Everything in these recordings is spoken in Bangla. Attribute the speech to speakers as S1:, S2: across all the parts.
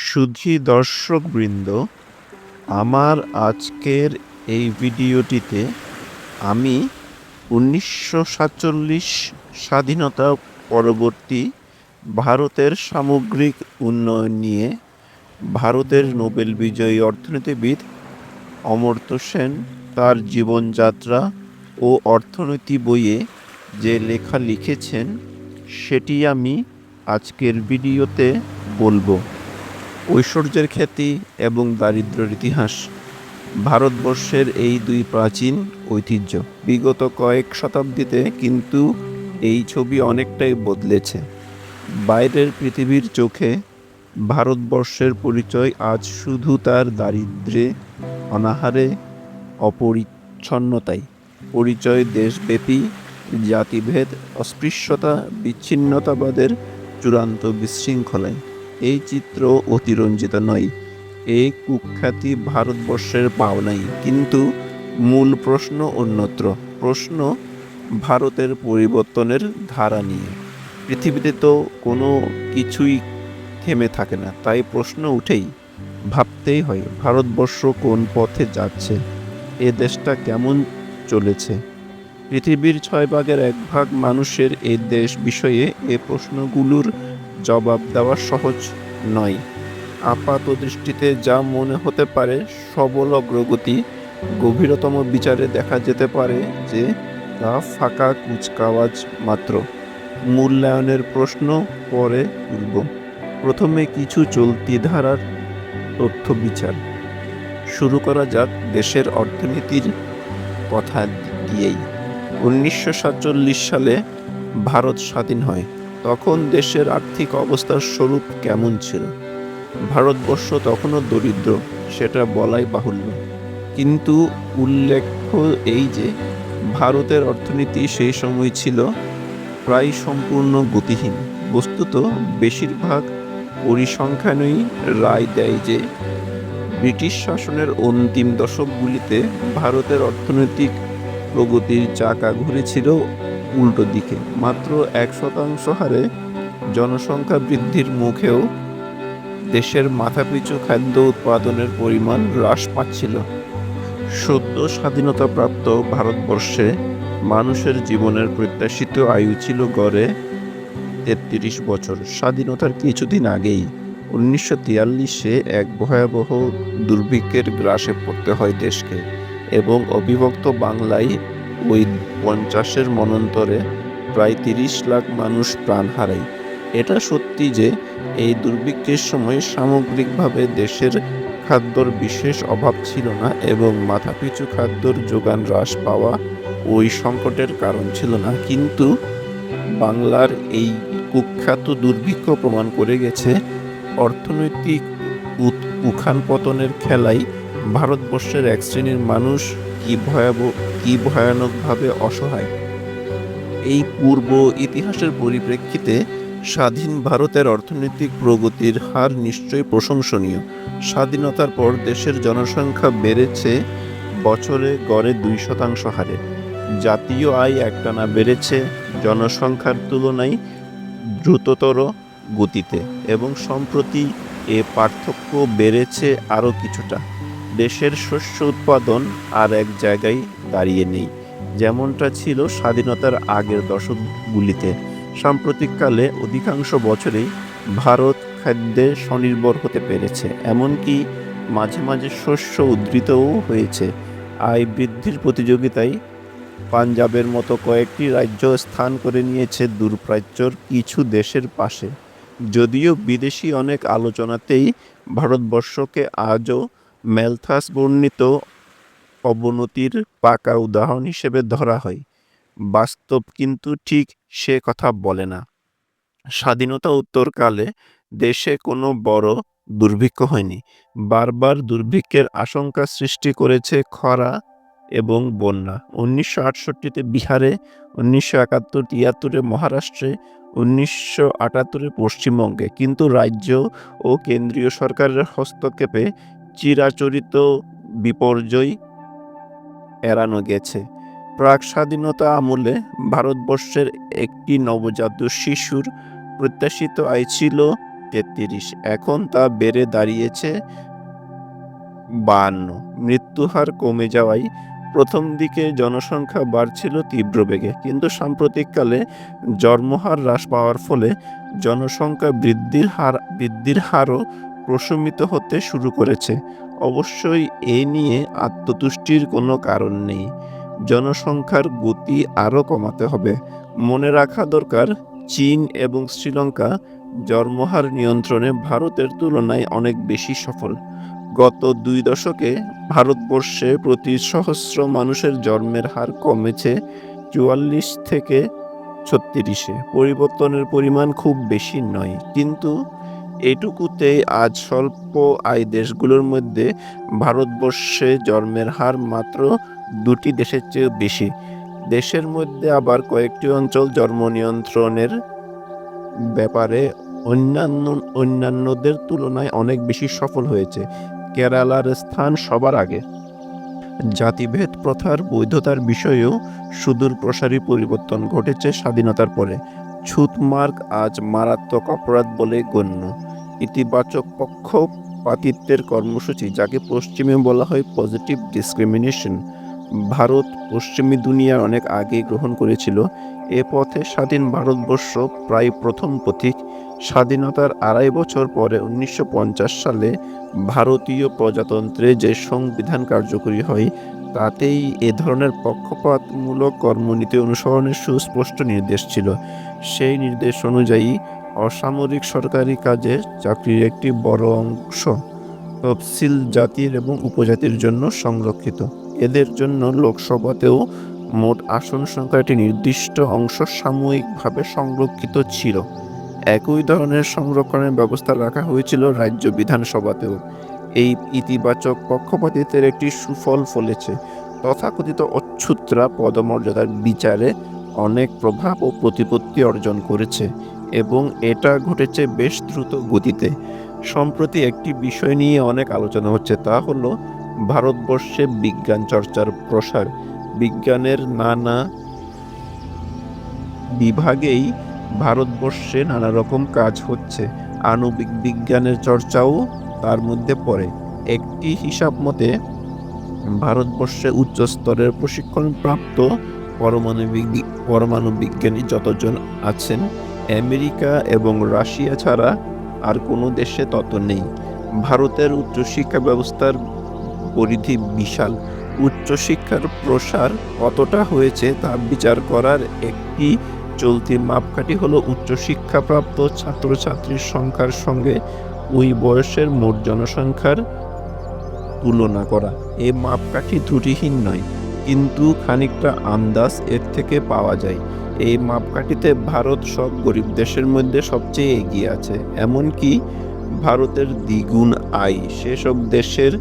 S1: সুধী দর্শকবৃন্দ, আমার আজকের এই ভিডিওটিতে আমি উনিশশো সাতচল্লিশ স্বাধীনতা পরবর্তী ভারতের সামগ্রিক উন্নয়ন নিয়ে ভারতের নোবেল বিজয়ী অর্থনীতিবিদ অমর্ত্য সেন তার জীবনযাত্রা ও অর্থনীতি বইয়ে যে লেখা লিখেছেন, সেটি আমি আজকের ভিডিওতে বলব। ঐশ্বর্যের খ্যাতি এবং দারিদ্র্যের ইতিহাস ভারতবর্ষের এই দুই প্রাচীন ঐতিহ্য। বিগত কয়েক শতাব্দীতে কিন্তু এই ছবি অনেকটাই বদলেছে। বাইরের পৃথিবীর চোখে ভারতবর্ষের পরিচয় আজ শুধু তার দারিদ্রে অনাহারে অপরিচ্ছন্নতাই পরিচয় দেশব্যাপী, জাতিভেদ, অস্পৃশ্যতা, বিচ্ছিন্নতাবাদের চূড়ান্ত বিশৃঙ্খলায়। এই চিত্র অতিরঞ্জিত নয়। এই কুখ্যাতি ভারতবর্ষের পাওনাই। কিন্তু মূল প্রশ্ন অন্যত্র। প্রশ্ন ভারতের পরিবর্তনের ধারা নিয়ে। পৃথিবীতে তো কোনো কিছুই থেমে থাকে না। তাই প্রশ্ন উঠেই, ভাবতেই হয়, ভারতবর্ষ কোন পথে যাচ্ছে? এ দেশটা কেমন চলেছে? পৃথিবীর ছয় ভাগের এক ভাগ মানুষের এই দেশ বিষয়ে এ প্রশ্নগুলোর জবাব দেওয়া সহজ নয়। আপাত দৃষ্টিতে যা মনে হতে পারে সবল অগ্রগতি গভীরতম বিচারে দেখা যেতে পারে যে তা ফাঁকা কুচকাওয়াজ মাত্র। মূল্যায়নের প্রশ্ন পরে তুলব। প্রথমে কিছু চলতি ধারার তথ্য বিচার। শুরু করা যাক দেশের অর্থনীতির কথা দিয়েই। উনিশশো সাতচল্লিশ সালে ভারত স্বাধীন হয়। তখন দেশের আর্থিক অবস্থার স্বরূপ কেমন ছিল? ভারতবর্ষ তখনও দরিদ্র, সেটা বলাই বাহুল্য। কিন্তু উল্লেখ্য এই যে, ভারতের অর্থনীতি সেই সময় ছিল প্রায় সম্পূর্ণ গতিহীন। বস্তুত বেশিরভাগ পরিসংখ্যানই রায় দেয় যে, ব্রিটিশ শাসনের অন্তিম দশকগুলিতে ভারতের অর্থনৈতিক প্রগতির চাকা ঘুরেছিল উল্টো দিকে। মাত্র এক শতাংশ হারে জনসংখ্যা বৃদ্ধির মুখেও দেশের মাথাপিছু খাদ্য উৎপাদনের পরিমাণ হ্রাস পাচ্ছিল। সদ্য স্বাধীনতাপ্রাপ্ত ভারতবর্ষে মানুষের জীবনের প্রত্যাশিত আয়ু ছিল গড়ে তেত্রিশ বছর। স্বাধীনতার কিছুদিন আগেই উনিশশো তিয়াল্লিশে এক ভয়াবহ দুর্ভিক্ষের গ্রাসে পড়তে হয় দেশকে এবং অবিভক্ত বাংলায় ওই পঞ্চাশের মনন্তরে প্রায় তিরিশ লাখ মানুষ প্রাণ হারায়। এটা সত্যি যে এই দুর্ভিক্ষের সময় সামগ্রিকভাবে দেশের খাদ্যর বিশেষ অভাব ছিল না এবং মাথাপিছু খাদ্যর যোগান হ্রাস পাওয়া ওই সংকটের কারণ ছিল না। কিন্তু বাংলার এই কুখ্যাত দুর্ভিক্ষ প্রমাণ করে গেছে, অর্থনৈতিক উত্থান পতনের খেলায় ভারতবর্ষের এক শ্রেণির মানুষ কি ভয়াবহ, কি ভয়ানকভাবে অসহায়। এই পূর্ব ইতিহাসের পরিপ্রেক্ষিতে স্বাধীন ভারতের অর্থনৈতিক প্রগতির হার নিশ্চয়ই প্রশংসনীয়। স্বাধীনতার পর দেশের জনসংখ্যা বেড়েছে বছরে গড়ে দুই শতাংশ হারে। জাতীয় আয় একটানা বেড়েছে জনসংখ্যার তুলনায় দ্রুততর গতিতে এবং সম্প্রতি এ পার্থক্য বেড়েছে আরও কিছুটা। দেশের শস্য উৎপাদন আর এক জায়গায় দাঁড়িয়ে নেই। যেমনটা ছিল স্বাধীনতার আগের দশকগুলিতে। সাম্প্রতিককালে অধিকাংশ বছরেই ভারত খাদ্যে স্বনির্ভর হতে পেরেছে। এমনকি মাঝে মাঝে শস্য উদ্ধৃতও হয়েছে। আয় বৃদ্ধির প্রতিযোগিতায় পাঞ্জাবের মতো কয়েকটি রাজ্য স্থান করে নিয়েছে দূরপ্রাচ্যর কিছু দেশের পাশে। যদিও বিদেশি অনেক আলোচনাতেই ভারতবর্ষকে আজও ম্যালথাস বর্ণিত অবনতির পাকা উদাহরণ হিসেবে ধরা হয়। বাস্তব কিন্তু ঠিক সে কথা বলে না। স্বাধীনতা উত্তরকালে দেশে কোনো বড় দুর্ভিক্ষ হয়নি। বারবার দুর্ভিক্ষের আশঙ্কা সৃষ্টি করেছে খরা এবং বন্যা। উনিশশো আটষট্টিতে বিহারে, উনিশশো একাত্তর তিয়াত্তরে মহারাষ্ট্রে, উনিশশো আটাত্তরে পশ্চিমবঙ্গে। কিন্তু রাজ্য ও কেন্দ্রীয় সরকারের হস্তক্ষেপে চিরাচরিত বিপর্যয় এড়ানো গেছে। প্রাক স্বাধীনতা আমলে ভারতবর্ষের একটি নবজাত শিশুর প্রত্যাশিত আয় ছিল তেত্রিশ, এখন তা বেড়ে দাঁড়িয়েছে বাহান্ন মৃত্যুহার কমে যাওয়ায় প্রথম দিকে জনসংখ্যা বাড়ছিল তীব্র বেগে, কিন্তু সাম্প্রতিককালে জন্মহার হ্রাস পাওয়ার ফলে জনসংখ্যা বৃদ্ধির হার, বৃদ্ধির হারও প্রশমিত হতে শুরু করেছে। অবশ্যই এ নিয়ে আত্মতুষ্টির কোনো কারণ নেই। জনসংখ্যার গতি আরও কমাতে হবে। মনে রাখা দরকার, চীন এবং শ্রীলঙ্কা জন্মহার নিয়ন্ত্রণে ভারতের তুলনায় অনেক বেশি সফল। গত দুই দশকে ভারতবর্ষে প্রতি সহস্র মানুষের জন্মের হার কমেছে চুয়াল্লিশ থেকে ছত্রিশে। পরিবর্তনের পরিমাণ খুব বেশি নয়। কিন্তু এটুকুতে আজ স্বল্প আয় দেশগুলোর মধ্যে ভারতবর্ষে জন্মের হার মাত্র দুটি দেশের চেয়ে বেশি। দেশের মধ্যে আবার কয়েকটি অঞ্চল জন্ম নিয়ন্ত্রণের ব্যাপারে অন্যান্য, অন্যান্যদের তুলনায় অনেক বেশি সফল হয়েছে। কেরালার স্থান সবার আগে। জাতিভেদ প্রথার বৈধতার বিষয়েও সুদূর প্রসারী পরিবর্তন ঘটেছে স্বাধীনতার পরে। ছুতমার্ক আজ মারাত্মক অপরাধ বলে গণ্য। ইতিবাচক পক্ষপাতিত্বের কর্মসূচি, যাকে পশ্চিমে বলা হয় পজিটিভ ডিসক্রিমিনেশন ভারত পশ্চিমী দুনিয়ার অনেক আগে গ্রহণ করেছিল। এ পথে স্বাধীন ভারতবর্ষ প্রায় প্রথম পথিক। স্বাধীনতার আড়াই বছর পরে উনিশশো পঞ্চাশ সালে ভারতীয় প্রজাতন্ত্রে যে সংবিধান কার্যকরী হয়, তাতেই এ ধরনের পক্ষপাতমূলক কর্মনীতি অনুসরণের সুস্পষ্ট নির্দেশ ছিল। সেই নির্দেশ অনুযায়ী অসামরিক সরকারি কাজে চাকরির একটি বড় অংশ তফসিল জাতির এবং উপজাতির জন্য সংরক্ষিত। এদের জন্য লোকসভাতেও মোট আসন সংখ্যার একটি নির্দিষ্ট অংশ সাময়িকভাবে সংরক্ষিত ছিল। একই ধরনের সংরক্ষণের ব্যবস্থা রাখা হয়েছিল রাজ্য বিধানসভাতেও। এই ইতিবাচক পক্ষপাতিত্বের একটি সুফল ফলেছে। তথাকথিত অচ্ছুতরা পদমর্যাদার বিচারে অনেক প্রভাব ও প্রতিপত্তি অর্জন করেছে। এবং এটা ঘটেছে বেশ দ্রুত গতিতে। সম্প্রতি একটি বিষয় নিয়ে অনেক আলোচনা হচ্ছে, তা হলো ভারতবর্ষে বিজ্ঞান চর্চার প্রসার। বিজ্ঞানের নানা বিভাগেই ভারতবর্ষে নানা রকম কাজ হচ্ছে। আণবিক বিজ্ঞানের চর্চাও তার মধ্যে পড়ে। একটি হিসাব মতে, ভারতবর্ষে উচ্চ স্তরের প্রশিক্ষণপ্রাপ্ত পরমাণু পরমাণু বিজ্ঞানী যতজন আছেন আমেরিকা এবং রাশিয়া ছাড়া আর কোনো দেশে তত নেই। ভারতের উচ্চশিক্ষা ব্যবস্থার পরিধি বিশাল। উচ্চশিক্ষার প্রসার কতটা হয়েছে তা বিচার করার একটি চলতি মাপকাঠি হলো উচ্চশিক্ষাপ্রাপ্ত ছাত্রছাত্রীর সংখ্যার সঙ্গে ওই বয়সের মোট জনসংখ্যার তুলনা করা। এ মাপকাঠি ত্রুটিহীন নয়। কিন্তু খানিকটা আন্দাজ এর থেকে পাওয়া যায়। এই মাপকাঠিতে ভারত সব গরিব দেশের মধ্যে সবচেয়ে এগিয়ে আছে। এমনকি ভারতের দ্বিগুণ আয় সেসব দেশের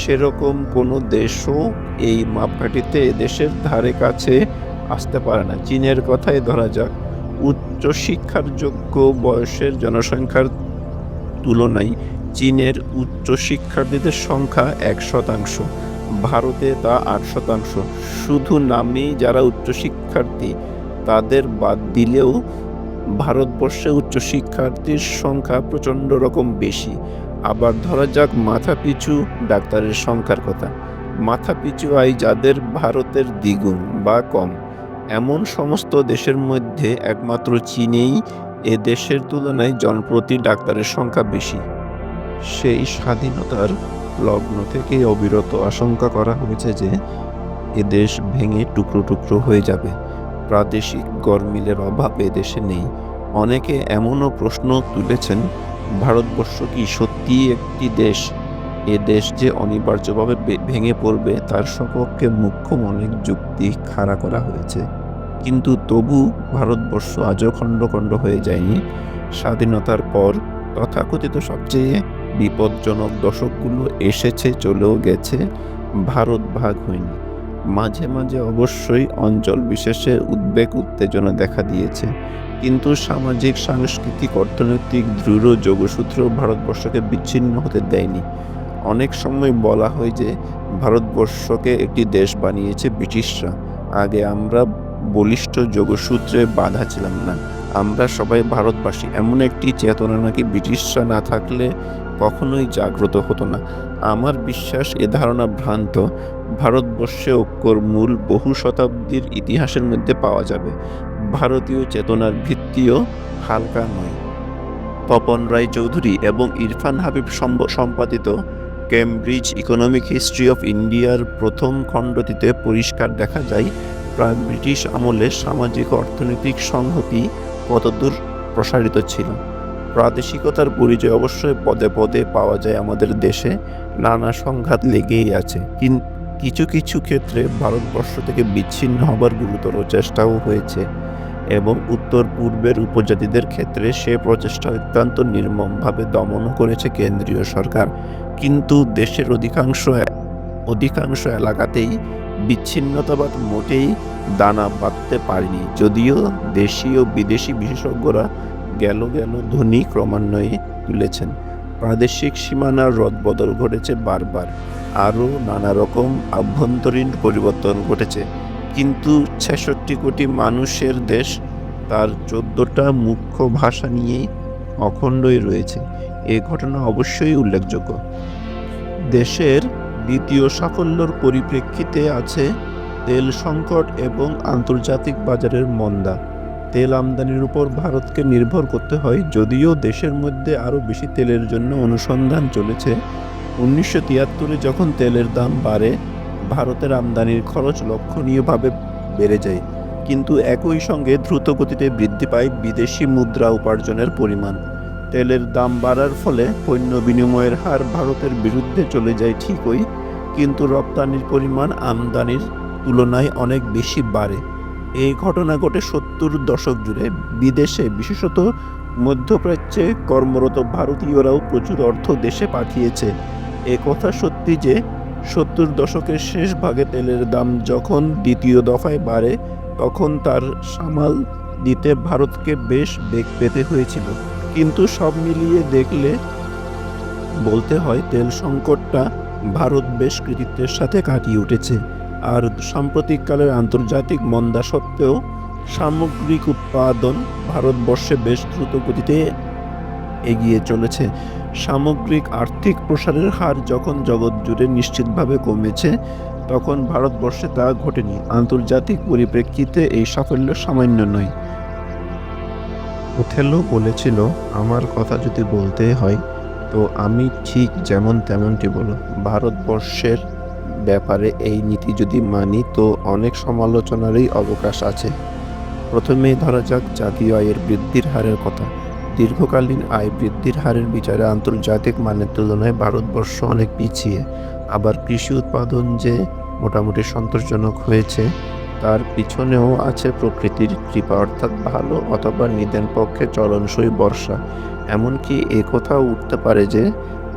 S1: সেরকম কোনো দেশও এই মাপকাঠিতে দেশের ধারে কাছে আসতে পারে না। চীনের কথাই ধরা যাক, উচ্চ শিক্ষার যোগ্য বয়সের জনসংখ্যার তুলনায় চীনের উচ্চ শিক্ষার্থীদের সংখ্যা এক শতাংশ। ভারতে তা আট শতাংশ। শুধু নামেই যারা উচ্চ শিক্ষার্থী তাদের বাদ দিলেও ভারতবর্ষে উচ্চ শিক্ষার্থীর সংখ্যা প্রচণ্ড রকম বেশি। আবার ধরা যাক মাথা পিছু ডাক্তারের সংখ্যার কথা। মাথা পিছু আয় যাদের ভারতের দ্বিগুণ বা কম। এমন সমস্ত দেশের মধ্যে একমাত্র চীনেই এ দেশের তুলনায় জনপ্রতি ডাক্তারের সংখ্যা বেশি। সেই স্বাধীনতার লগ্ন থেকেই অবিরত আশঙ্কা করা হয়েছে যে এ দেশ ভেঙে টুকরো টুকরো হয়ে যাবে। প্রাদেশিক গরমিলের অভাব দেশে নেই। অনেকে এমনও প্রশ্ন তুলেছেন, ভারতবর্ষ কি সত্যিই একটি দেশ? এ দেশ যে অনিবার্যভাবে ভেঙে পড়বে, তার সপক্ষে মুখ্যম অনেক যুক্তি খাড়া করা হয়েছে। কিন্তু তবু ভারতবর্ষ আজও খণ্ড খণ্ড হয়ে যায়নি। স্বাধীনতার পর তথাকথিত সবচেয়ে বিপজ্জনক দশকগুলো এসেছে, চলেও গেছে, ভারত ভাগ হয়নি। মাঝে মাঝে অবশ্যই অঞ্চল বিশেষে উদ্বেগ, উত্তেজনা দেখা দিয়েছে। কিন্তু সামাজিক, সাংস্কৃতিক, অর্থনৈতিক দৃঢ় যোগসূত্র ভারতবর্ষকে বিচ্ছিন্ন হতে দেয়নি। অনেক সময় বলা হয় যে, ভারতবর্ষকে একটি দেশ বানিয়েছে ব্রিটিশরা। আগে আমরা বলিষ্ঠ যোগসূত্রে বাধা ছিলাম না। আমরা সবাই ভারতবাসী। এমন একটি চেতনা নাকি ব্রিটিশরা না থাকলে কখনোই জাগ্রত হতো না। আমার বিশ্বাস, এ ধারণা ভ্রান্ত। ভারতবর্ষে ঐক্যর মূল বহু শতাব্দীর ইতিহাসের মধ্যে পাওয়া যাবে। ভারতীয় চেতনার ভিত্তিও হালকা নয়। তপন রায় চৌধুরী এবং ইরফান হাবিব সম্পাদিত কেমব্রিজ ইকোনমিক হিস্ট্রি অফ ইন্ডিয়ার প্রথম খণ্ডটিতে পরিষ্কার দেখা যায়, প্রাক ব্রিটিশ আমলে সামাজিক অর্থনৈতিক সংহতি কতদূর প্রসারিত ছিল। প্রাদেশিকতার পরিচয় অবশ্যই পদে পদে পাওয়া যায় আমাদের দেশে। নানা সংঘাত লেগেই আছে। কিছু কিছু ক্ষেত্রে ভারতবর্ষ থেকে বিচ্ছিন্ন হবার গুরুতর চেষ্টাও হয়েছে এবং উত্তর পূর্বের উপজাতিদের ক্ষেত্রে সে প্রচেষ্টা অত্যন্ত নির্মমভাবে দমন করেছে কেন্দ্রীয় সরকার। কিন্তু দেশের অধিকাংশ অধিকাংশ এলাকাতেই বিচ্ছিন্নতাবাদ মোটেই দানা বাঁধতে পারেনি। যদিও দেশীয় বিদেশি বিশেষজ্ঞরা গেল গেল ধ্বনি ক্রমান্বয়ে তুলেছেন। প্রাদেশিক সীমানার রদবদল ঘটেছে বারবার। আরও নানা রকম আভ্যন্তরীণ পরিবর্তন ঘটেছে। কিন্তু ছেষট্টি কোটি মানুষের দেশ তার চোদ্দটা মুখ্য ভাষা নিয়েই অখণ্ডই রয়েছে। এ ঘটনা অবশ্যই উল্লেখযোগ্য। দেশের দ্বিতীয় সাফল্যর পরিপ্রেক্ষিতে আছে তেল সংকট এবং আন্তর্জাতিক বাজারের মন্দা। তেল আমদানির উপর ভারতকে নির্ভর করতে হয়। যদিও দেশের মধ্যে আরও বেশি তেলের জন্য অনুসন্ধান চলেছে, উনিশশো তিয়াত্তরে যখন তেলের দাম বাড়ে, ভারতের আমদানির খরচ লক্ষণীয়ভাবে বেড়ে যায়। কিন্তু একই সঙ্গে দ্রুত গতিতে বৃদ্ধি পায় বিদেশি মুদ্রা উপার্জনের পরিমাণ। তেলের দাম বাড়ার ফলে পণ্য বিনিময়ের হার ভারতের বিরুদ্ধে চলে যায় ঠিকই, কিন্তু রপ্তানির পরিমাণ আমদানির তুলনায় অনেক বেশি বাড়ে। এই ঘটনা ঘটে সত্তর দশক জুড়ে বিদেশে, বিশেষত মধ্যপ্রাচ্যে কর্মরত ভারতীয়রাও প্রচুর অর্থ দেশে পাঠিয়েছে। এ কথা সত্যি যে, সত্তর দশকের শেষ ভাগে তেলের দাম যখন দ্বিতীয় দফায় বাড়ে, তখন তার সামাল দিতে ভারতকে বেশ বেগ পেতে হয়েছিল। কিন্তু সব মিলিয়ে দেখলে, বলতে হয় তেল সংকটটা ভারত বেশ কৃতিত্বের সাথে কাটিয়ে উঠেছে। আর সাম্প্রতিককালের আন্তর্জাতিক মন্দা সত্ত্বেও সামগ্রিক উৎপাদন ভারতবর্ষে বেশ দ্রুত গতিতে এগিয়ে চলেছে। সামগ্রিক আর্থিক প্রসারের হার যখন জগৎ জুড়ে নিশ্চিতভাবে কমেছে, তখন ভারতবর্ষে তা ঘটেনি। আন্তর্জাতিক পরিপ্রেক্ষিতে এই সাফল্য সামান্য নয়। ওথেলো বলেছিল, আমার কথা যদি বলতে হয়, তো আমি ঠিক যেমন তেমনটি বলো ভারতবর্ষের ব্যাপারে এই নীতি যদি মানি, তো অনেক সমালোচনারই অবকাশ আছে। প্রথমেই ধরা যাক, জাতীয় আয়ের বৃদ্ধির হারের কথা। দীর্ঘকালীন আয় বৃদ্ধির হারের বিচারে আন্তর্জাতিক মানের তুলনায় ভারতবর্ষ অনেক পিছিয়ে। আবার কৃষি উৎপাদন যে মোটামুটি সন্তোষজনক হয়েছে, তার পিছনেও আছে প্রকৃতির কৃপা, অর্থাৎ ভালো অথবা নিদেন পক্ষে চলনসই বর্ষা। এমনকি এ কথাও উঠতে পারে যে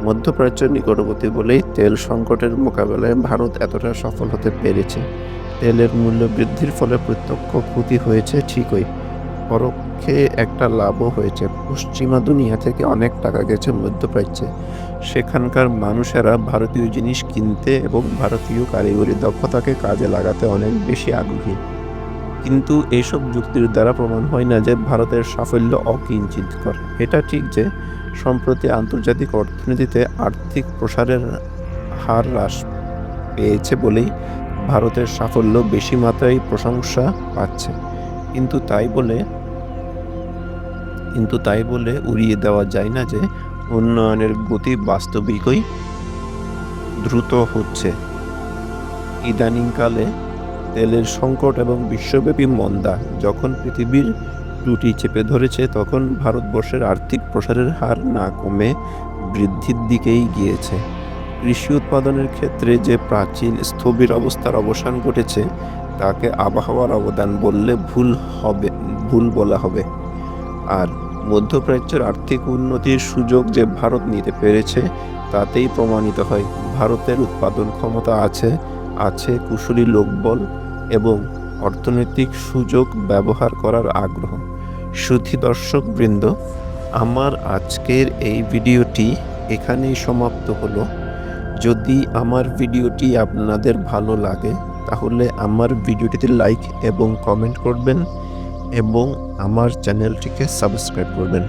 S1: মধ্যপ্রাচ্য নিকটবর্তী বলেই তেল সংকটের মোকাবেলায় ভারত এতটা সফল হতে পেরেছে। তেলের মূল্য বৃদ্ধির ফলে প্রত্যক্ষ ক্ষতি হয়েছে ঠিকই, পরোক্ষে একটা লাভও হয়েছে। পশ্চিমা দুনিয়া থেকে অনেক টাকা গেছে মধ্যপ্রাচ্যে। সেখানকার মানুষেরা ভারতীয় জিনিস কিনতে এবং ভারতীয় কারিগরি দক্ষতাকে কাজে লাগাতে অনেক বেশি আগ্রহী। কিন্তু এইসব যুক্তির দ্বারা প্রমাণ হয় না যে ভারতের সাফল্য অকিঞ্চিতকর। এটা ঠিক যে সম্প্রতি আন্তর্জাতিক অর্থনীতিতে আর্থিক প্রসারের হার হ্রাস পেয়েছে বলেই ভারতের সাফল্য বেশি মাত্রায় প্রশংসা পাচ্ছে। কিন্তু তাই বলে, কিন্তু তাই বলে উড়িয়ে দেওয়া যায় না যে উন্নয়নের গতি বাস্তবিকই দ্রুত হচ্ছে। ইদানিংকালে তেলের সংকট এবং বিশ্বব্যাপী মন্দা যখন পৃথিবীর টুটি চেপে ধরেছে, তখন ভারতবর্ষের আর্থিক প্রসারের হার না কমে বৃদ্ধির দিকেই গিয়েছে। কৃষি উৎপাদনের ক্ষেত্রে যে প্রাচীন স্থবির অবস্থার অবসান ঘটেছে, তাকে আবহাওয়ার অবদান বললে ভুল হবে, ভুল বলা হবে। আর মধ্যপ্রাচ্যের আর্থিক উন্নতির সুযোগ যে ভারত নিতে পেরেছে, তাতেই প্রমাণিত হয়, ভারতের উৎপাদন ক্ষমতা আছে আছে কুশলী লোকবল এবং অর্থনৈতিক সুযোগ ব্যবহার করার আগ্রহ। সুধী দর্শক বৃন্দ, আমার আজকের এই ভিডিওটি এখানেই সমাপ্ত হলো। যদি আমার ভিডিওটি আপনাদের ভালো লাগে, তাহলে আমার ভিডিওটিতে লাইক এবং কমেন্ট করবেন এবং আমার চ্যানেলটিকে সাবস্ক্রাইব করবেন।